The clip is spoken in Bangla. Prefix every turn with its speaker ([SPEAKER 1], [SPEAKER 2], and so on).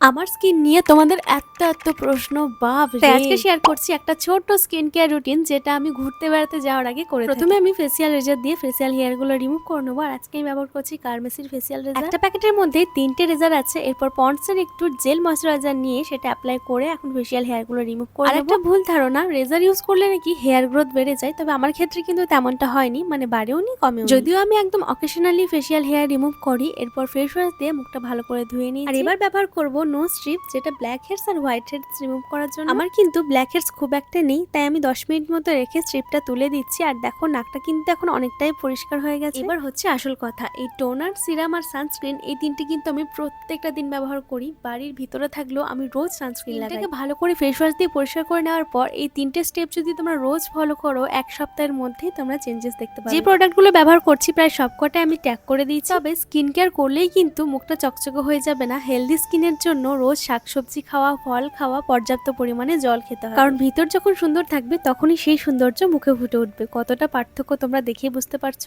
[SPEAKER 1] আমার স্কিন নিয়ে তোমাদের এত এত প্রশ্ন বাপ আজকে শেয়ার করছি একটা ছোট্ট স্কিন কেয়ার রুটিন যেটা আমি ঘুরতে বেড়াতে যাওয়ার আগে করে প্রথমে আমি ফেসিয়াল রেজার দিয়ে ফেসিয়াল হেয়ারগুলো রিমুভ করে নেব। আর আজকে আমি ব্যবহার করছি কার্মেসির ফেসিয়াল রেজার একটা প্যাকেটের মধ্যে তিনটে রেজার আছে এরপর পন্ডসের একটু জেল ময়শ্চারাইজার নিয়ে সেটা অ্যাপ্লাই করে এখন ফেসিয়াল হেয়ারগুলো রিমুভ করে আর একটা ভুল ধারণা রেজার ইউজ করলে নাকি হেয়ার গ্রোথ বেড়ে যায় তবে আমার ক্ষেত্রে কিন্তু তেমনটা হয়নি মানে বাড়েও নি কমেও যদিও আমি একদম অকেশনালি ফেসিয়াল হেয়ার রিমুভ করি এরপর ফেস ওয়াশ দিয়ে মুখটা ভালো করে ধুয়ে নিই আর এবার ব্যবহার করব নো স্ট্রিপ যেটা ব্ল্যাক হেডস আর হোয়াইট হেডস রিমুভ করার জন্য। আমার কিন্তু ব্ল্যাক হেডস খুব একটা নেই তাই আমি দশ মিনিট মতো রেখে স্ট্রিপটা তুলে দিচ্ছি। আর দেখো নাকটা কিন্তু এখন অনেকটাই পরিষ্কার হয়ে গেছে। এবার হচ্ছে আসল কথা এই টোনার সিরাম আর সানস্ক্রিন এই তিনটি কিন্তু আমি প্রত্যেকটা দিন ব্যবহার করি। বাড়ির ভিতরে থাকলেও আমি রোজ সানস্ক্রিন লাগাই। ভালো করে ফেস ওয়াশ দিয়ে পরিষ্কার করে নেওয়ার পর এই তিনটে স্টেপ যদি তোমরা রোজ ফলো করো এক সপ্তাহের মধ্যেই তোমরা চেঞ্জেস দেখতে পাবে। যে প্রোডাক্টগুলো ব্যবহার করছি প্রায় সবকটাই আমি ট্যাগ করে দিয়েছি। তবে স্কিন কেয়ার করলেই কিন্তু মুখটা চকচকে হয়ে যাবে না। হেলদি স্কিনের জন্য রোজ শাকসবজি খাওয়া, ফল খাওয়া, পর্যাপ্ত পরিমাণে জল খেতে হবে কারণ ভিতর যখন সুন্দর থাকবে, তখনই সেই সৌন্দর্য মুখে ফুটে উঠবে। কতটা পার্থক্য তোমরা দেখে বুঝতে পারছ?